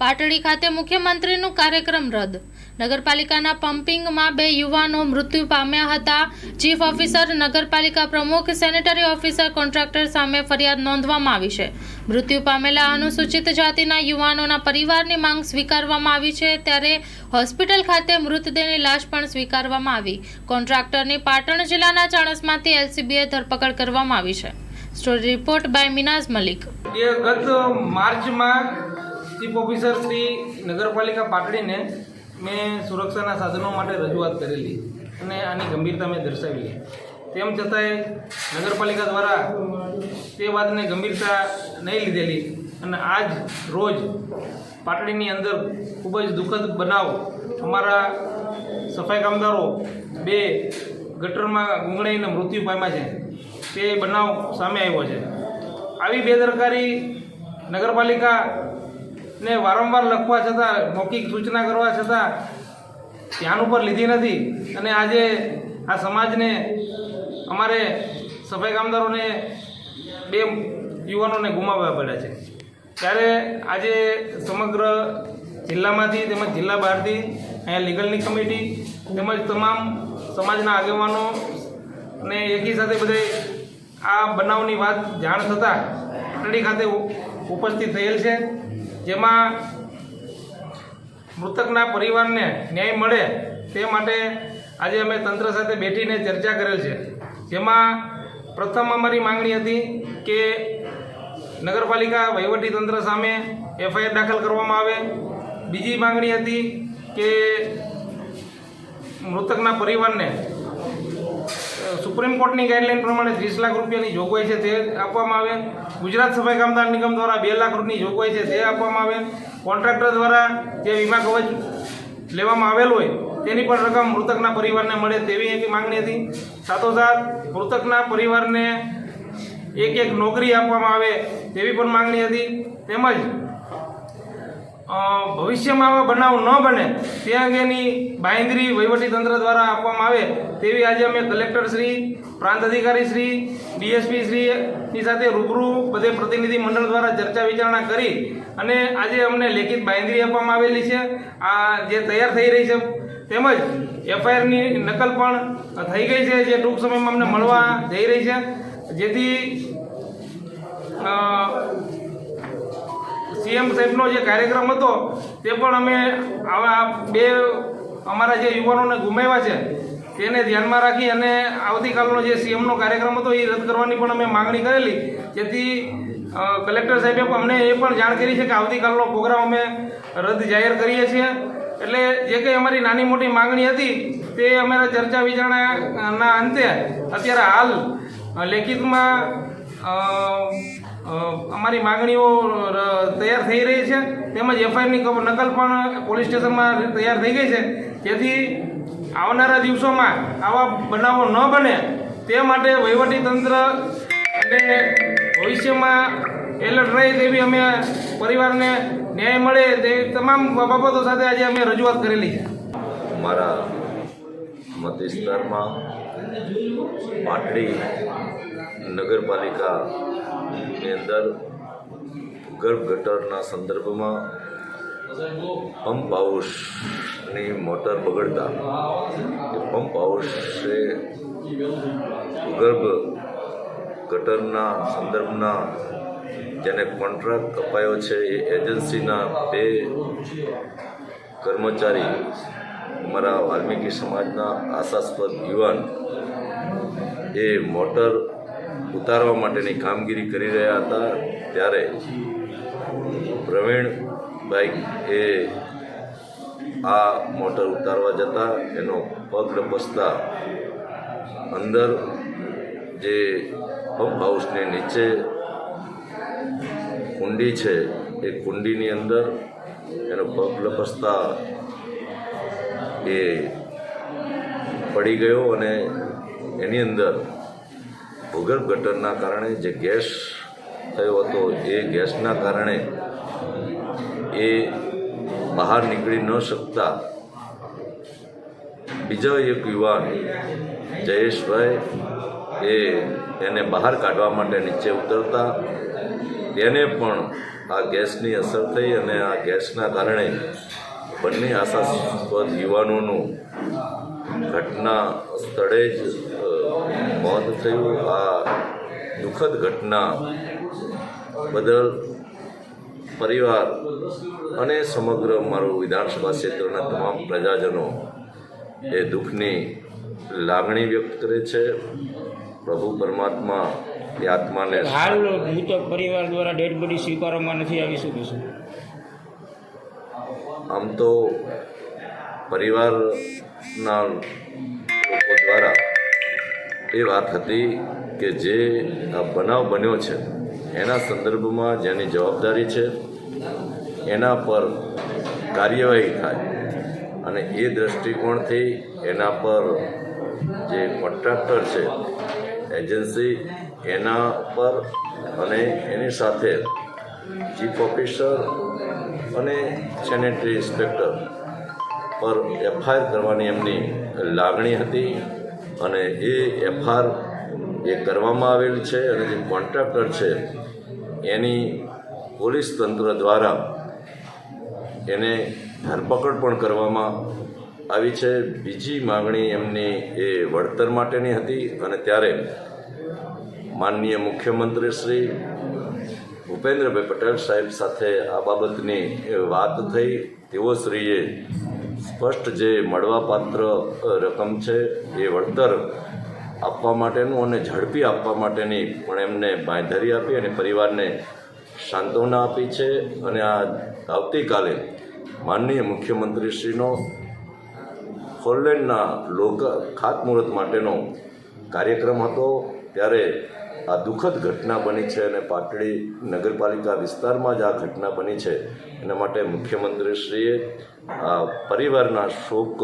પાટડી ખાતે મુખ્યમંત્રીનું કાર્યક્રમ રદ. નગરપાલિકાના પમ્પિંગમાં બે યુવાનો મૃત્યુ પામ્યા હતા. ચીફ ઓફિસર, નગરપાલિકા પ્રમુખ, સેનેટરી ઓફિસર, કોન્ટ્રાક્ટર સામે ફરિયાદ નોંધવામાં આવી છે. મૃત્યુ પામેલા અનુસૂચિત જાતિના યુવાનોના પરિવારની માંગ સ્વીકારવામાં આવી છે. ત્યારે હોસ્પિટલ ખાતે મૃતદેહની લાશ પણ સ્વીકારવામાં આવી. કોન્ટ્રાક્ટરની પાટણ જિલ્લાના ચાણસમાંથી એલસીબીએ ધરપકડ કરવામાં આવી છે. Story report by Minaz Malik. ગત માર્ચમાં ચીફ ઓફિસર શ્રી નગરપાલિકા પાટડીને મેં સુરક્ષાના સાધનો માટે રજૂઆત કરેલી અને આની ગંભીરતા મેં દર્શાવી તેમ છતાંય નગરપાલિકા દ્વારા તે વાતને ગંભીરતા નહીં લીધેલી અને આજ રોજ પાટડીની અંદર ખૂબ જ દુઃખદ બનાવ અમારા સફાઈ કામદારો બે ગટરમાં ગુંગળાઈને મૃત્યુ પામ્યા છે. તે બનાવ સામે આવ્યો છે. આવી બેદરકારી નગરપાલિકાને વારંવાર લખવા છતાં, મૌખિક સૂચના કરવા છતાં ધ્યાન ઉપર લીધી નથી. અને આજે આ સમાજને, અમારે સફાઈ કામદારોને બે યુવાનોને ગુમાવવા પડ્યા છે. ત્યારે આજે સમગ્ર જિલ્લામાંથી તેમજ જિલ્લા બહારથી અહીંયા લીગલની કમિટી તેમજ તમામ સમાજના આગેવાનો અને એકી સાથે બધે આ બનાવની વાત જાણ થતાં પાટડી ખાતે ઉપસ્થિત થયેલ છે. જેમાં મૃતકના પરિવારને ન્યાય મળે તે માટે આજે અમે તંત્ર સાથે બેઠીને ચર્ચા કરેલ છે. જેમાં પ્રથમ અમારી માંગણી હતી કે નગરપાલિકા વહીવટી તંત્ર સામે એફઆઈઆર દાખલ કરવામાં આવે. બીજી માંગણી હતી કે મૃતકના પરિવારને સુપ્રીમ કોર્ટની ગાઈડલાઈન પ્રમાણે ત્રીસ લાખ રૂપિયાની જોગવાઈ છે તે આપવામાં આવે. ગુજરાત સફાઈ કામદાર નિગમ દ્વારા બે લાખ રૂપિયાની જોગવાઈ છે તે આપવામાં આવે. કોન્ટ્રાક્ટર દ્વારા જે વીમા કવચ લેવામાં આવેલ હોય, તેની પણ રકમ મૃતકના પરિવારને મળે તેવી એક માંગણી હતી. સાથોસાથ, મૃતકના પરિવારને એક એક નોકરી આપવામાં આવે તેવી પણ માંગણી હતી. તેમજ ભવિષ્યમાં આવા બનાવ ન બને તે અંગેની બાંયધરી વહીવટી તંત્ર દ્વારા આપવામાં આવે તેવી આજે અમે કલેક્ટર શ્રી, પ્રાંત અધિકારી શ્રી, ડીએસપી શ્રીની સાથે રૂબરૂ બધે પ્રતિનિધિ મંડળ દ્વારા ચર્ચા વિચારણા કરી અને આજે અમને લેખિત બાંયધરી આપવામાં આવેલી છે. આ જે તૈયાર થઈ રહી છે તેમજ એફઆઈઆરની નકલ પણ થઈ ગઈ છે જે ટૂંક સમયમાં અમને મળવા જઈ રહી છે. જેથી સીએમ સાહેબનો જે કાર્યક્રમ હતો, તે પણ અમે આવા બે અમારા જે યુવાનોને ગુમાવ્યા છે, તેને ધ્યાનમાં રાખી અને આવતીકાલનો જે સીએમનો કાર્યક્રમ હતો, એ રદ કરવાની પણ અમે માંગણી કરેલી. જેથી કલેક્ટર સાહેબે અમને એ પણ જાણ કરી છે કે આવતીકાલનો પ્રોગ્રામ અમે રદ જાહેર કરીએ છીએ. એટલે જે કંઈ અમારી નાની મોટી માંગણી હતી, તે અમારા ચર્ચા વિચારણાના અંતે અત્યારે હાલ લેખિતમાં અમારી માંગણીઓ તૈયાર થઈ રહી છે. તેમજ એફઆઈઆરની નકલ પણ પોલીસ સ્ટેશનમાં તૈયાર થઈ ગઈ છે. જેથી આવનારા દિવસોમાં આવા બનાવો ન બને તે માટે વહીવટી તંત્ર અને ભવિષ્યમાં એલર્ટ રહે તેવી અમે પરિવારને ન્યાય મળે તેવી તમામ બાબતો સાથે આજે અમે રજૂઆત કરેલી છે. મારા મત વિસ્તારમાં પાટડી નગરપાલિકાની અંદર ગર્ભ ગટરના સંદર્ભમાં પંપ હાઉસની મોટર બગડતા એ પંપ હાઉસે ગર્ભ ગટરના સંદર્ભના જેને કોન્ટ્રાક્ટ અપાયો છે એ એજન્સીના બે કર્મચારી અમારા વાલ્મીકી સમાજના આશાસ્પદ યુવાન એ મોટર ઉતારવા માટેની કામગીરી કરી રહ્યા હતા, ત્યારે પ્રવીણભાઈ એ આ મોટર ઉતારવા જતાં, એનો પગ લપસતા અંદર જે પંપ હાઉસની નીચે કુંડી છે, એ કુંડીની અંદર એનો પગ લપસતા એ પડી ગયો અને એની અંદર ભૂગર્ભ ગટરના કારણે જે ગેસ થયો હતો, એ ગેસના કારણે એ બહાર નીકળી ન શકતા બીજો એક યુવાન જયેશભાઈ, એ એને બહાર કાઢવા માટે નીચે ઉતરતા. તેને પણ આ ગેસની અસર થઈ અને આ ગેસના કારણે બંને આશાસ્પદ યુવાનોનું ઘટના સ્થળે જ મોત થયું. આ દુઃખદ ઘટના બદલ પરિવાર અને સમગ્ર મારું વિધાનસભા ક્ષેત્રના તમામ પ્રજાજનો એ દુઃખની લાગણી વ્યક્ત કરે છે. પ્રભુ પરમાત્મા એ આત્માને હાલ મૃતક પરિવાર દ્વારા ડેડ બોડી સ્વીકારવામાં નથી આવી શકું છું. આમ તો પરિવારના એ વાત હતી કે જે આ બનાવ બન્યો છે, એના સંદર્ભમાં જેની જવાબદારી છે, એના પર કાર્યવાહી થાય અને એ દૃષ્ટિકોણથી એના પર જે કોન્ટ્રાક્ટર છે, એજન્સી, એના પર અને એની સાથે ચીફ ઓફિસર અને સેનેટરી ઇન્સ્પેક્ટર પર એફઆઈઆર કરવાની એમની લાગણી હતી. અને એ એફઆર એ કરવામાં આવેલ છે અને જે કોન્ટ્રાક્ટર છે, એની પોલીસ તંત્ર દ્વારા એને ધરપકડ પણ કરવામાં આવી છે. બીજી માગણી એમની એ વળતર માટેની હતી અને ત્યારે માનનીય મુખ્યમંત્રી શ્રી ભૂપેન્દ્રભાઈ પટેલ સાહેબ સાથે આ બાબતની વાત થઈ. તેઓ શ્રીએ સ્પષ્ટ જે મળવાપાત્ર રકમ છે એ વળતર આપવા માટેનું અને ઝડપી આપવા માટેની પણ એમને બાંયધરી આપી અને પરિવારને સાંત્વના આપી છે. અને આ આવતીકાલે માનનીય મુખ્યમંત્રીશ્રીનો ફોરલેન્ડના લોક, ખાતમુહૂર્ત માટેનો કાર્યક્રમ હતો. ત્યારે આ દુઃખદ ઘટના બની છે અને પાટડી નગરપાલિકા વિસ્તારમાં જ આ ઘટના બની છે. એના માટે મુખ્યમંત્રીશ્રીએ આ પરિવારના શોક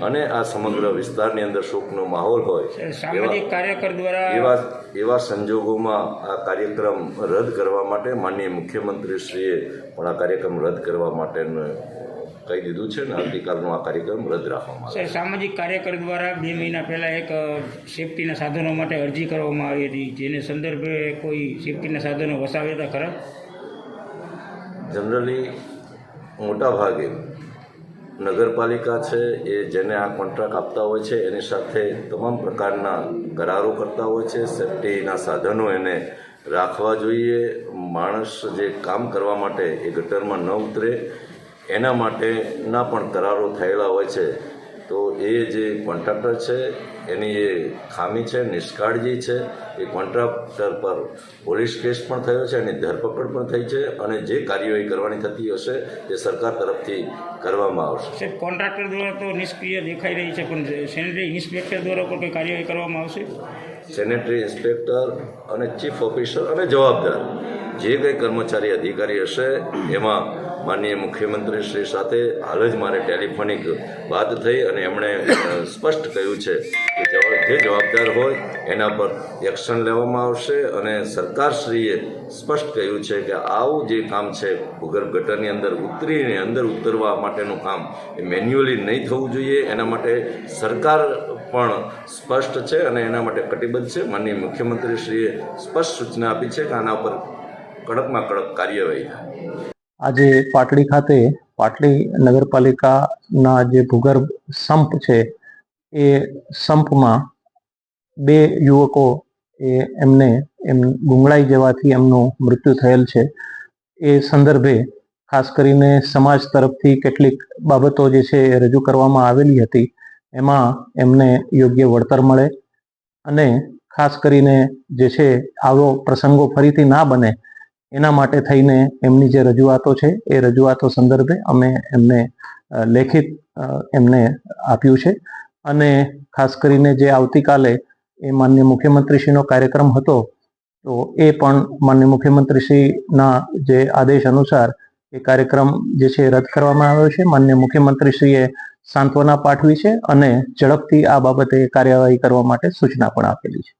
અને આ સમગ્ર વિસ્તારની અંદર શોકનો માહોલ હોય એવા- કાર્યકર દ્વારા એવા એવા સંજોગોમાં આ કાર્યક્રમ રદ કરવા માટે માનનીય મુખ્યમંત્રીશ્રીએ પણ આ કાર્યક્રમ રદ કરવા માટેનું કહી દીધું છે ને આવતીકાલનો આ કાર્યક્રમ રદ રાખવામાં આવે સામાજિક કાર્યકર દ્વારા બે મહિના પહેલાં એક સેફટીના સાધનો માટે અરજી કરવામાં આવી હતી જેને સંદર્ભે કોઈ સેફટીના સાધનો વસાવ્યા હતા ખરા? જનરલી મોટા ભાગે નગરપાલિકા છે એ જેને આ કોન્ટ્રાક્ટ આપતા હોય છે એની સાથે તમામ પ્રકારના કરારો કરતા હોય છે. સેફ્ટીના સાધનો એને રાખવા જોઈએ. માણસ જે કામ કરવા માટે એ ગટરમાં ન ઉતરે. એના માટેના પણ કરારો થયેલા હોય છે. તો એ જે કોન્ટ્રાક્ટર છે એની એ ખામી છે નિષ્કાળજી છે. એ કોન્ટ્રાક્ટર પર પોલીસ કેસ પણ થયો છે એની ધરપકડ પણ થઈ છે અને જે કાર્યવાહી કરવાની થતી હશે તે સરકાર તરફથી કરવામાં આવશે. કોન્ટ્રાક્ટર દ્વારા તો નિષ્ક્રિય દેખાઈ રહી છે પણ સેનેટરી ઇન્સ્પેક્ટર દ્વારા પણ કોઈ કાર્યવાહી કરવામાં આવશે? સેનેટરી ઇન્સ્પેક્ટર અને ચીફ ઓફિસર અને જવાબદાર જે કંઈ કર્મચારી અધિકારી હશે એમાં માનનીય મુખ્યમંત્રી શ્રી સાથે હાલ જ મારે ટેલિફોનિક વાત થઈ અને એમણે સ્પષ્ટ કહ્યું છે કે જે જવાબદાર હોય એના પર એક્શન લેવામાં આવશે અને સરકારશ્રીએ સ્પષ્ટ કહ્યું છે કે આવું જે કામ છે, ભૂગર્ભ ગટરની અંદર ઉતરીને અંદર ઉતરવા માટેનું કામ એ મેન્યુઅલી નહીં થવું જોઈએ. એના માટે સરકાર પણ સ્પષ્ટ છે અને એના માટે કટિબદ્ધ છે. માનનીય મુખ્યમંત્રીશ્રીએ સ્પષ્ટ સૂચના આપી છે કે આના પર કડકમાં કડક કાર્યવાહી થાય. આજે પાટડી ખાતે પાટડી નગરપાલિકાના જે ભૂગર્ભ સંપ છે, એ સંપમાં બે યુવકો એ એમને એમ ગુંગળાઈ જવાથી એમનું મૃત્યુ થયેલ છે. એ સંદર્ભે ખાસ કરીને સમાજ તરફથી કેટલીક બાબતો જે છે એ રજૂ કરવામાં આવેલી હતી. એમાં એમને યોગ્ય વળતર મળે અને ખાસ કરીને જે છે આવો પ્રસંગો ફરીથી ના બને એના માટે થઈને એમની જે રજૂઆતો છે, એ રજૂઆતો સંદર્ભે અમે એમને લેખિત એમને આપ્યું છે. અને ખાસ કરીને જે આવતીકાલે એ માન્ય મુખ્યમંત્રીશ્રીનો કાર્યક્રમ હતો, તો એ પણ માન્ય મુખ્યમંત્રીશ્રીના જે આદેશ અનુસાર એ કાર્યક્રમ જે છે રદ કરવામાં આવ્યો છે. માન્ય મુખ્યમંત્રીશ્રીએ સાંત્વના પાઠવી છે અને ઝડપથી આ બાબતે કાર્યવાહી કરવા માટે સૂચના પણ આપેલી છે.